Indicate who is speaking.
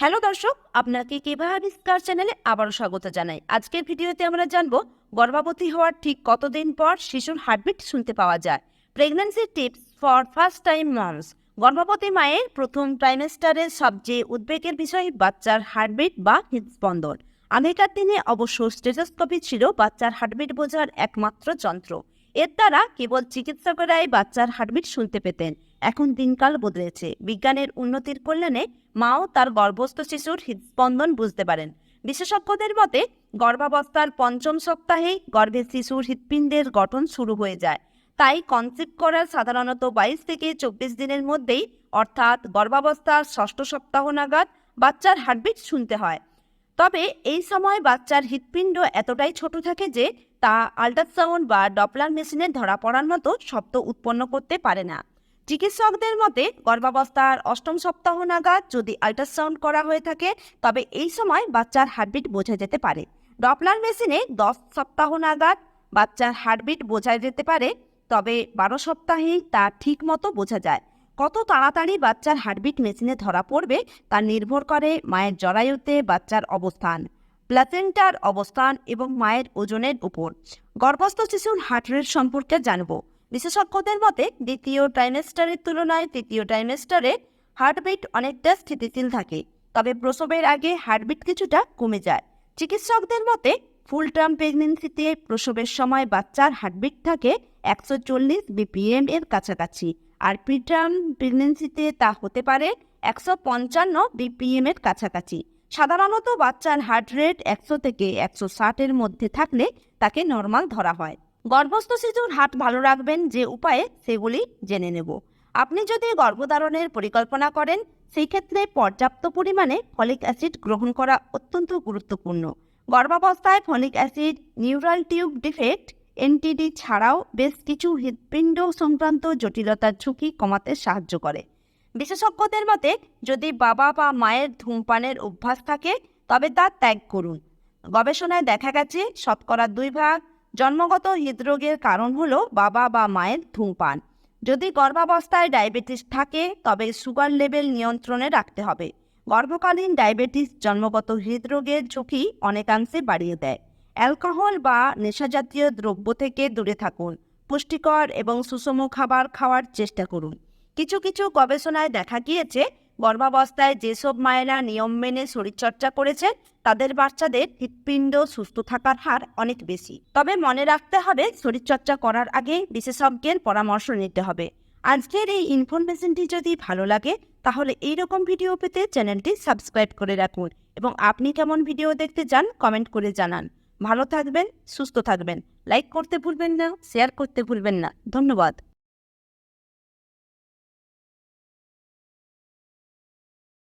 Speaker 1: Hello দর্শক, আপনাকে কেভা আবিষ্কার চ্যানেলে আবারও স্বাগত জানাই। আজকের ভিডিওতে আমরা জানব, গর্ভবতী হওয়ার ঠিক কতদিন পর শিশুর হার্টবিট শুনতে পাওয়া যায়? Pregnancy tips for first time mums গর্ভবতী মায়ের প্রথম ট্রাইমেস্টারের সবচেয়ে উদ্বেগের বিষয় বাচ্চার হার্টবিট বা হৃদস্পন্দন। আগেকার দিনে অবশ্য স্টেটোস্কোপি ছিল বাচ্চার হার্টবিট বোঝার একমাত্র যন্ত্র। এর দ্বারা কেবল চিকিৎসকেরাই বাচ্চার হার্টবিট শুনতে পেতেন। এখন দিনকাল বদলেছে। বিজ্ঞানের উন্নতির কল্যাণে মাও তার গর্ভস্থ শিশুর হৃদস্পন্দন বুঝতে পারেন। বিশেষজ্ঞদের মতে, গর্ভাবস্থার পঞ্চম সপ্তাহেই গর্ভের শিশুর হৃৎপিণ্ডের গঠন শুরু হয়ে যায়। তাই কনসিভ করার সাধারণত বাইশ থেকে চব্বিশ দিনের মধ্যেই, অর্থাৎ গর্ভাবস্থার ষষ্ঠ সপ্তাহ নাগাদ বাচ্চার হার্টবিট শুনতে হয়। তবে এই সময় বাচ্চার হৃৎপিণ্ড এতটাই ছোট থাকে যে তা আল্ট্রাসাউন্ড বা ডপলার মেশিনে ধরা পড়ার মতো শব্দ উৎপন্ন করতে পারে না। চিকিৎসকদের মতে, গর্ভাবস্থার অষ্টম সপ্তাহ নাগাদ যদি আল্ট্রাসাউন্ড করা হয়ে থাকে, তবে এই সময় বাচ্চার হার্টবিট বোঝা যেতে পারে। ডপলার মেশিনে দশ সপ্তাহ নাগাদ বাচ্চার হার্টবিট বোঝা যেতে পারে, তবে বারো সপ্তাহেই তা ঠিক মতো বোঝা যায়। কত তাড়াতাড়ি বাচ্চার হার্টবিট মেশিনে ধরা পড়বে তা নির্ভর করে মায়ের জরায়ুতে বাচ্চার অবস্থান, প্লাসেন্টার অবস্থান এবং মায়ের ওজনের উপর। গর্ভস্থ শিশুর হার্ট রেট সম্পর্কে জানব। বিশেষজ্ঞদের মতে দ্বিতীয় ট্রাইমেস্টারের তুলনায় তৃতীয় ট্রাইমেস্টারে হার্টবিট অনেকটা স্থিতিশীল থাকে, তবে প্রসবের আগে হার্টবিট কিছুটা কমে যায়। চিকিৎসকদের মতে ফুল টার্ম প্রেগনেন্সিতে প্রসবের সময় বাচ্চার হার্টবিট থাকে একশো চল্লিশ বিপিএম এর কাছাকাছি আর প্রিটার্ম প্রেগনেন্সিতে তা হতে পারে একশো পঞ্চান্ন বিপিএম এর কাছাকাছি। সাধারণত বাচ্চার হার্ট রেট একশো থেকে একশো ষাটের মধ্যে থাকলে তাকে নর্মাল ধরা হয়। গর্ভস্থ শিশুর হার্ট ভালো রাখবেন যে উপায়ে সেগুলি জেনে নেব। আপনি যদি গর্ভধারণের পরিকল্পনা করেন, সেই ক্ষেত্রে পর্যাপ্ত পরিমাণে ফলিক অ্যাসিড গ্রহণ করা অত্যন্ত গুরুত্বপূর্ণ। গর্ভাবস্থায় folic acid, neural tube defect NTD ছাড়াও বেশ কিছু হৃৎপিণ্ড সংক্রান্ত জটিলতার ঝুঁকি কমাতে সাহায্য করে। বিশেষজ্ঞদের মতে, যদি বাবা বা মায়ের ধূমপানের অভ্যাস থাকে, তবে তা ত্যাগ করুন। গবেষণায় দেখা গেছে, শতকরা দুই ভাগ জন্মগত হৃদরোগের কারণ হলো বাবা বা মায়ের ধূমপান। যদি গর্ভাবস্থায় ডায়াবেটিস থাকে, তবে সুগার লেভেল নিয়ন্ত্রণে রাখতে হবে। গর্ভকালীন ডায়াবেটিস জন্মগত হৃদরোগের ঝুঁকি অনেকাংশে বাড়িয়ে দেয়। অ্যালকোহল বা নেশাজাতীয় দ্রব্য থেকে দূরে থাকুন, পুষ্টিকর এবং সুষম খাবার খাওয়ার চেষ্টা করুন। কিছু কিছু গবেষণায় দেখা গিয়েছে, গর্ভাবস্থায় যেসব মায়েরা নিয়ম মেনে শরীরচর্চা করেছে তাদের বাচ্চাদের হৃৎপিণ্ড সুস্থ থাকার হার অনেক বেশি। তবে মনে রাখতে হবে, শরীরচর্চা করার আগে বিশেষজ্ঞের পরামর্শ নিতে হবে। আজকের এই ইনফরমেশনটি যদি ভালো লাগে, তাহলে এই রকম ভিডিও পেতে চ্যানেলটি সাবস্ক্রাইব করে রাখুন এবং আপনি কেমন ভিডিও দেখতে চান কমেন্ট করে জানান। ভালো থাকবেন সুস্থ থাকবেন। লাইক করতে ভুলবেন না শেয়ার করতে ভুলবেন না। ধন্যবাদ।